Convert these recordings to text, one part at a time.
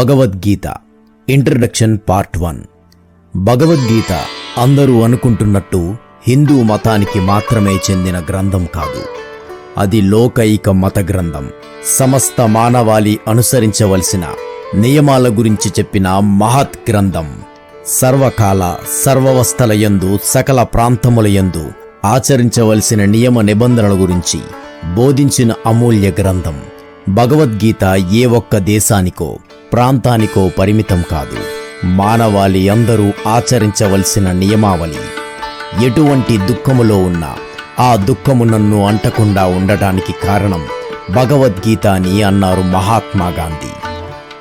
Bhagavad Gita introduction part one Bhagavad Gita అందరూ అనుకుంటున్నట్టు హిందూ మతానికి మాత్రమే చెందిన గ్రంథం కాదు. అది లోకైక మత గ్రంథం. సమస్త మానవాళి అనుసరించవలసిన నియమాల గురించి చెప్పిన మహత్ గ్రంథం. సర్వకాల సర్వవస్థలయందు సకల ప్రాంతములయందు ఆచరించవలసిన నియమ నిబంధనల గురించి బోధించిన అమూల్య గ్రంథం. భగవద్గీత ఏ ఒక్క దేశానికో ప్రాంతానికో పరిమితం కాదు. మానవాళి అందరూ ఆచరించవలసిన నియమావళి. ఎటువంటి దుఃఖములో ఉన్నా ఆ దుఃఖము నన్ను అంటకుండా ఉండటానికి కారణం భగవద్గీత అని అన్నారు మహాత్మా గాంధీ.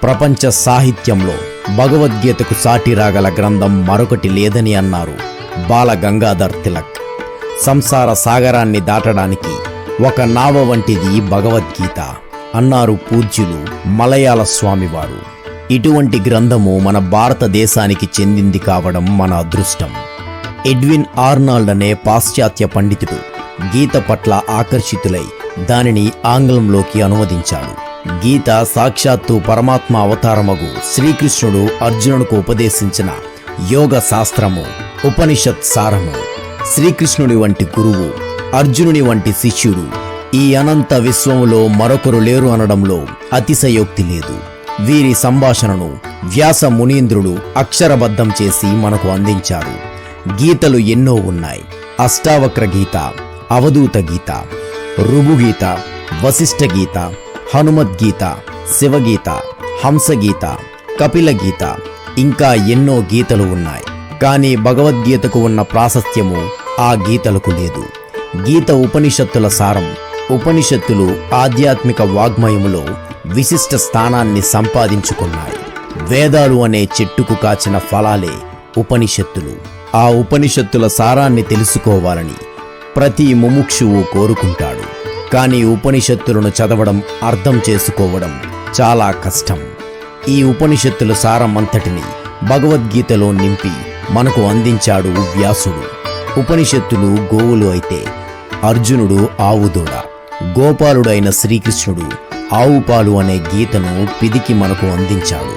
ప్రపంచ సాహిత్యంలో భగవద్గీతకు సాటి రాగల గ్రంథం మరొకటి లేదని అన్నారు బాల గంగాధర్ తిలక్. సంసార సాగరాన్ని దాటడానికి ఒక నావ వంటిది భగవద్గీత. అన్నారు పూజ్యులు మలయాళ స్వామివారు. ఇటువంటి గ్రంథము మన భారతదేశానికి చెందింది కావడం మన అదృష్టం. ఎడ్విన్ ఆర్నాల్డ్ అనే పాశ్చాత్య పండితుడు గీత పట్ల ఆకర్షితులై దానిని ఆంగ్లంలోకి అనువదించాడు. గీత సాక్షాత్తు పరమాత్మ అవతారమగు శ్రీకృష్ణుడు అర్జునుడికి ఉపదేశించిన యోగ శాస్త్రము ఉపనిషత్ సారము. శ్రీకృష్ణుడి వంటి గురువు అర్జునుని వంటి శిష్యుడు ఈ అనంత విశ్వములో మరొకరు లేరు అనడంలో అతిశయోక్తి లేదు. వీరి సంభాషణను వ్యాస మునీంద్రుడు అక్షరబద్ధం చేసి మనకు అందించారు. గీతలు ఎన్నో ఉన్నాయి. అష్టావక్ర గీత అవధూత గీత రుబుగీత వశిష్ఠ గీత హనుమద్గీత శివగీత హంసగీత కపిల గీత ఇంకా ఎన్నో గీతలు ఉన్నాయి. కానీ భగవద్గీతకు ఉన్న ప్రాశస్త్యము ఆ గీతలకు లేదు. గీత ఉపనిషత్తుల సారం ఉపనిషత్తులు ఆధ్యాత్మిక వాగ్మయములో విశిష్ట స్థానాన్ని సంపాదించుకున్నాయి. వేదాలు అనే చెట్టుకు కాచిన ఫలాలే ఉపనిషత్తులు. ఆ ఉపనిషత్తుల సారాన్ని తెలుసుకోవాలని ప్రతి ముముక్షువు కోరుకుంటాడు. కానీ ఉపనిషత్తులను చదవడం అర్థం చేసుకోవడం చాలా కష్టం. ఈ ఉపనిషత్తుల సారం అంతటిని భగవద్గీతలో నింపి మనకు అందించాడు వ్యాసుడు. ఉపనిషత్తులు గోవులు అయితే అర్జునుడు ఆవుదూడ. గోపాలుడైన శ్రీకృష్ణుడు ఆవుపాలు అనే గీతను పిదికి మనకు అందించాడు.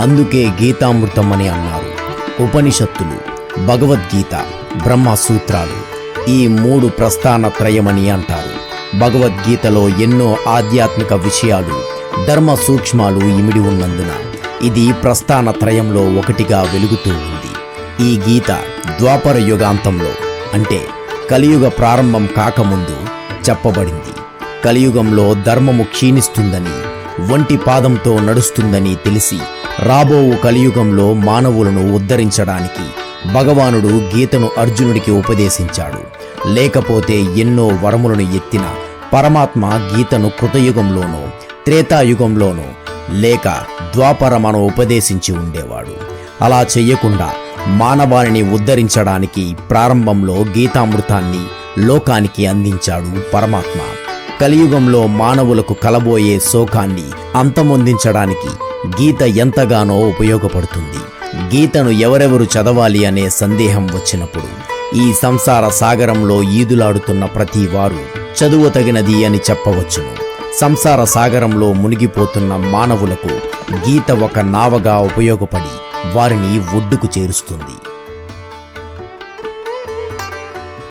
అందుకే గీతామృతం అని అన్నారు. ఉపనిషత్తులు భగవద్గీత బ్రహ్మ సూత్రాలు ఈ మూడు ప్రస్థాన త్రయమని అంటారు. భగవద్గీతలో ఎన్నో ఆధ్యాత్మిక విషయాలు ధర్మ సూక్ష్మాలు ఇమిడి ఉన్నందున ఇది ప్రస్థాన త్రయంలో ఒకటిగా వెలుగుతూ ఉంది. ఈ గీత ద్వాపర యుగాంతంలో అంటే కలియుగ ప్రారంభం కాకముందు చెప్పబడింది. కలియుగంలో ధర్మము క్షీణిస్తుందని ఒంటి పాదంతో నడుస్తుందని తెలిసి రాబోవు కలియుగంలో మానవులను ఉద్ధరించడానికి భగవానుడు గీతను అర్జునుడికి ఉపదేశించాడు. లేకపోతే ఎన్నో వరములను ఎత్తిన పరమాత్మ గీతను కృతయుగంలోనో త్రేతాయుగంలోనో లేక ద్వాపరమను ఉపదేశించి ఉండేవాడు. అలా చెయ్యకుండా మానవాళిని ఉద్ధరించడానికి ప్రారంభంలో గీతామృతాన్ని లోకానికి అందించాడు పరమాత్మ. కలియుగంలో మానవులకు కలబోయే శోకాన్ని అంతమొందించడానికి గీత ఎంతగానో ఉపయోగపడుతుంది. గీతను ఎవరెవరు చదవాలి అనే సందేహం వచ్చినప్పుడు ఈ సంసార సాగరంలో ఈదులాడుతున్న ప్రతి వారు చదువతగినది అని చెప్పవచ్చును. సంసార సాగరంలో మునిగిపోతున్న మానవులకు గీత ఒక నావగా ఉపయోగపడి వారిని ఒడ్డుకు చేరుస్తుంది.